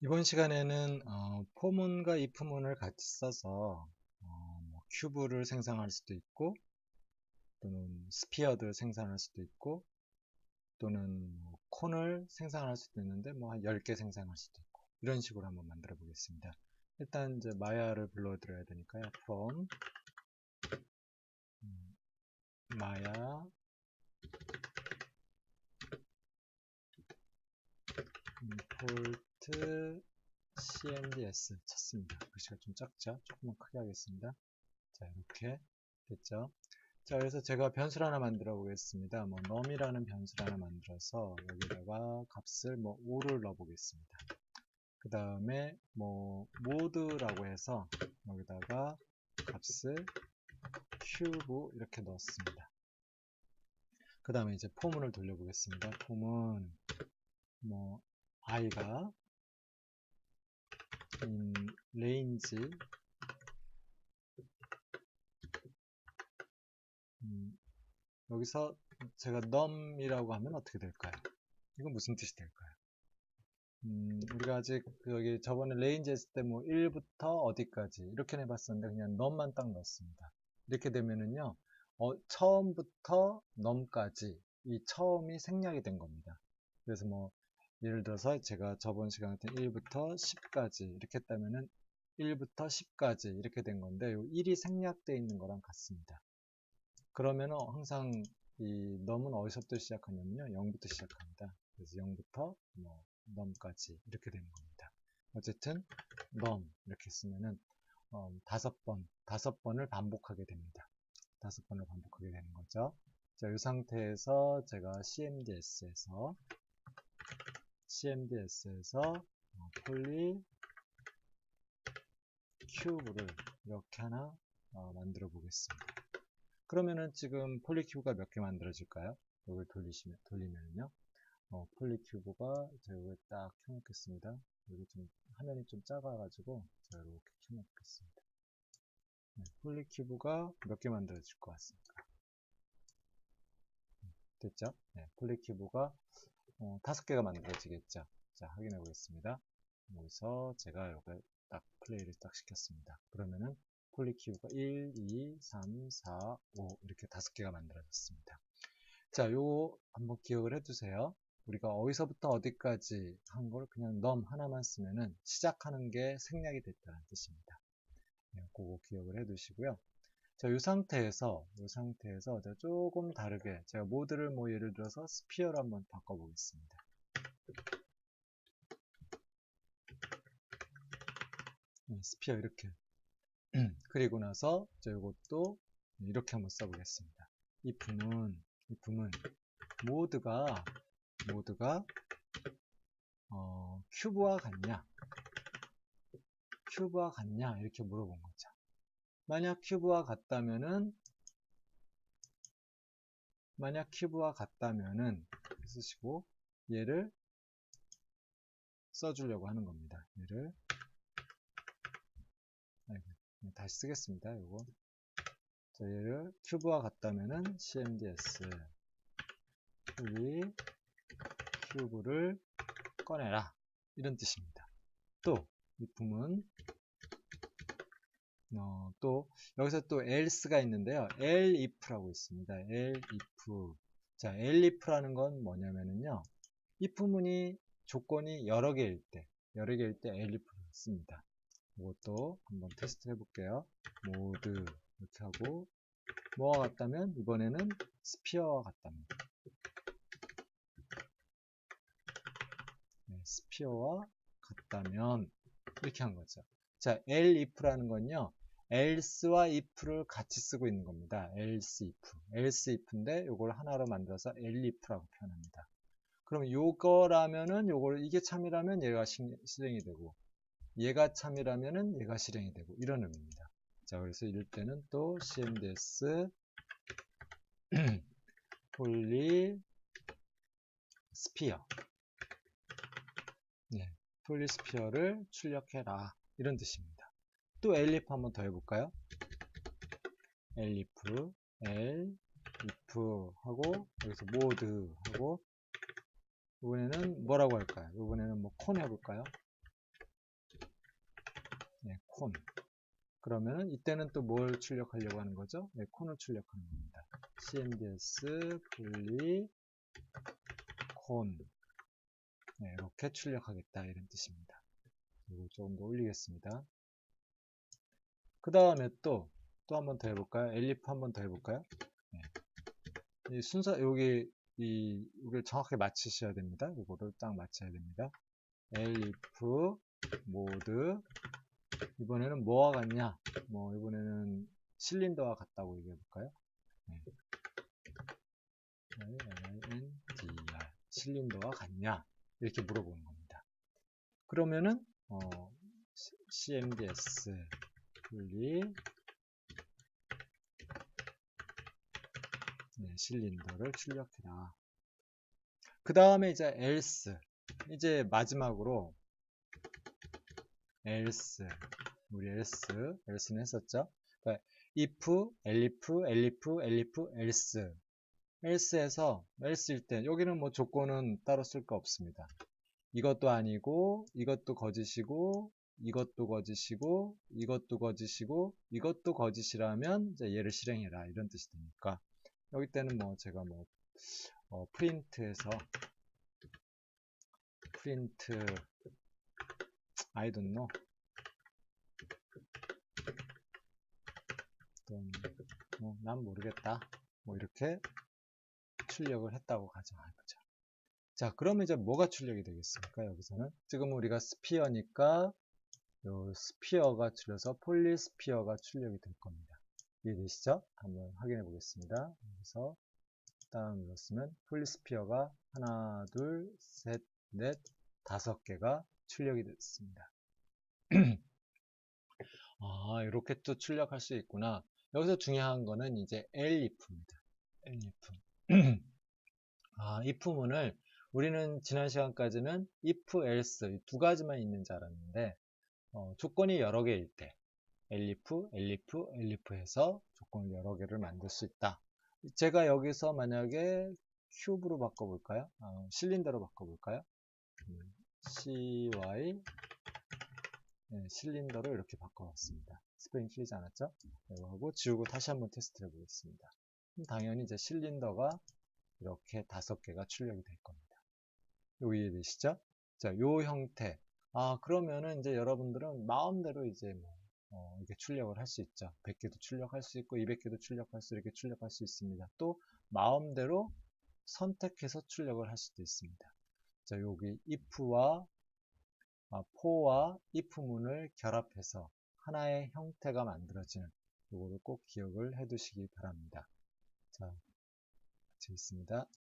이번 시간에는 어, 포문과 if문을 같이 써서 어, 뭐 큐브를 생성할 수도 있고 또는 스피어들 생성할 수도 있고 또는 뭐 콘을 생성할 수도 있는데 뭐 한 10개 생성할 수도 있고 이런 식으로 한번 만들어 보겠습니다. 일단 이제 마야를 불러드려야 되니까요. from 음, 마야 import cmds 쳤습니다. 글씨가 좀 작죠? 조금만 크게 하겠습니다. 자, 이렇게 됐죠? 자, 그래서 제가 변수를 하나 만들어 보겠습니다. 뭐, num이라는 변수를 하나 만들어서 여기다가 값을 뭐 5를 넣어 보겠습니다. 그 다음에 뭐, mode라고 해서 여기다가 값을 큐브 이렇게 넣었습니다. 그 다음에 이제 포문을 돌려보겠습니다. 포문, 뭐, i가 in range 음, 여기서 제가 num이라고 하면 어떻게 될까요? 이건 무슨 뜻이 될까요? 음, 우리가 아직 그 여기 저번에 레인지 했을 때 뭐 1부터 어디까지 이렇게 해봤었는데 그냥 num만 딱 넣었습니다. 이렇게 되면은요, 어, 처음부터 num까지 이 처음이 생략이 된 겁니다. 그래서 뭐 예를 들어서 제가 저번 시간 같은 1부터 10까지 이렇게 했다면은 1부터 10까지 이렇게 된 건데 요 1이 생략되어 있는 거랑 같습니다. 그러면은 항상 이 넘은 어디서부터 시작하냐면요 0부터 시작합니다. 그래서 0부터 뭐 넘까지 이렇게 되는 겁니다. 어쨌든 넘 이렇게 쓰면은 어, 다섯 번 다섯 번을 반복하게 됩니다. 다섯 번을 반복하게 되는 거죠. 자, 이 상태에서 제가 CMDS에서 CMDS에서 어, 폴리 큐브를 이렇게 하나 어, 만들어 보겠습니다. 그러면은 지금 폴리 큐브가 몇 개 만들어질까요? 이걸 돌리시면, 돌리면요. 어, 폴리 큐브가 제가 여기 딱 켜놓겠습니다. 여기 좀 화면이 좀 작아가지고 제가 이렇게 켜놓겠습니다. 네, 폴리 큐브가 몇 개 만들어질 것 같습니까? 됐죠? 네, 폴리 큐브가 어, 다섯 개가 만들어지겠죠. 자, 확인해 보겠습니다. 여기서 제가 여기 딱 플레이를 딱 시켰습니다. 그러면은 폴리큐브가 1, 2, 3, 4, 5 이렇게 다섯 개가 만들어졌습니다. 자, 요거 한번 기억을 해두세요. 우리가 어디서부터 어디까지 한 걸 그냥 넘 하나만 쓰면은 시작하는 게 생략이 됐다는 뜻입니다. 네, 그거 기억을 해두시고요. 자, 이 상태에서, 이 상태에서 조금 다르게, 제가 모드를 뭐 예를 들어서 스피어로 한번 바꿔보겠습니다. 네, 스피어 이렇게. 그리고 나서, 저 이것도 이렇게 한번 써보겠습니다. if는, if는, 모드가, 모드가, 어, 큐브와 같냐? 큐브와 같냐? 이렇게 물어본 거죠. 만약 큐브와 같다면은 만약 큐브와 같다면은 쓰시고 얘를 써주려고 하는 겁니다. 얘를 아이고, 다시 쓰겠습니다. 요거 자, 얘를 큐브와 같다면은 cmds 여기 큐브를 꺼내라 이런 뜻입니다. 또 이 품은 어, 또 여기서 또 else가 있는데요. elif라고 있습니다. elif. 자, elif라는 건 뭐냐면은요. if문이 조건이 여러 개일 때, 여러 개일 때 elif를 씁니다. 이것도 한번 테스트 해볼게요. 모드 이렇게 하고 뭐와 같다면 이번에는 스피어와 같답니다. 네, 스피어와 같다면 이렇게 한 거죠. 자, elif라는 건요. Else와 if를 같이 쓰고 있는 겁니다. else if. else if인데 이걸 하나로 만들어서 elif라고 표현합니다. 그럼 요거라면은 요걸 이게 참이라면 얘가 실행이 되고 얘가 참이라면은 얘가 실행이 되고 이런 의미입니다. 자, 그래서 이럴 때는 또 cmds 폴리 스피어 네, 폴리 스피어를 출력해라 이런 뜻입니다. 또 elif 한번 더 해볼까요? elif, l, if 하고 여기서 mode 하고 이번에는 뭐라고 할까요? 이번에는 뭐 콘 해볼까요? 네, 콘. 그러면은 이때는 또 뭘 출력하려고 하는 거죠? 네, 콘을 출력하는 겁니다. cmds 분리 콘. 네, 이렇게 출력하겠다 이런 뜻입니다. 이거 조금 더 올리겠습니다. 그 다음에 또, 또 한 번 더 해볼까요? 엘리프 한 번 더 해볼까요? 네. 이 순서, 여기, 이, 이걸 정확하게 맞추셔야 됩니다. 이거를 딱 맞춰야 됩니다. 엘리프, 모드, 이번에는 뭐와 같냐? 뭐, 이번에는 실린더와 같다고 얘기해 볼까요? 네. LNDR, 실린더와 같냐? 이렇게 물어보는 겁니다. 그러면은, 어, CMDS, 분리, 네, 실린더를 출력해라. 그 다음에 이제 else. 이제 마지막으로 else. 우리 else. else는 했었죠. 그러니까 if, elif, elif, elif, else. else에서 else일 때 여기는 뭐 조건은 따로 쓸 거 없습니다. 이것도 아니고 이것도 거짓이고 이것도 거짓이고 이것도 거짓이고 이것도 거짓이라면 이제 얘를 실행해라. 이런 뜻이 되니까. 여기 때는 뭐 제가 뭐 어, 프린트에서 프린트 I don't know. 뭐 난 모르겠다. 뭐 이렇게 출력을 했다고 가정해보자 자 그러면 이제 뭐가 출력이 되겠습니까? 여기서는. 지금 우리가 스피어니까 요 스피어가 줄여서 폴리스피어가 출력이 될 겁니다. 이해되시죠? 한번 확인해 보겠습니다. 그래서 다운 눌렀으면 폴리스피어가 하나 둘 셋 넷 다섯 개가 출력이 됐습니다. 아 이렇게 또 출력할 수 있구나. 여기서 중요한 거는 이제 elif입니다. Elif 아, if문을 우리는 지난 시간까지는 if, else 두 가지만 있는 줄 알았는데 어, 조건이 여러 개일 때 elif, elif, elif 해서 조건을 여러 개를 만들 수 있다. 제가 여기서 만약에 큐브로 바꿔볼까요? 어, 실린더로 바꿔볼까요? 음, cy 네, 실린더로 이렇게 바꿔봤습니다. 스페인 틀리지 않았죠? 이거 하고 지우고 다시 한번 테스트 해보겠습니다. 당연히 이제 실린더가 이렇게 다섯 개가 출력이 될 겁니다. 요 이해되시죠? 자, 요 형태. 아, 그러면은 이제 여러분들은 마음대로 이제 뭐, 어, 이렇게 출력을 할 수 있죠. 100개도 출력할 수 있고, 200개도 출력할 수, 이렇게 출력할 수 있습니다. 또, 마음대로 선택해서 출력을 할 수도 있습니다. 자, 여기 if와 아, for와 if문을 결합해서 하나의 형태가 만들어지는 이거를 꼭 기억을 해 두시기 바랍니다. 자, 같이 있습니다.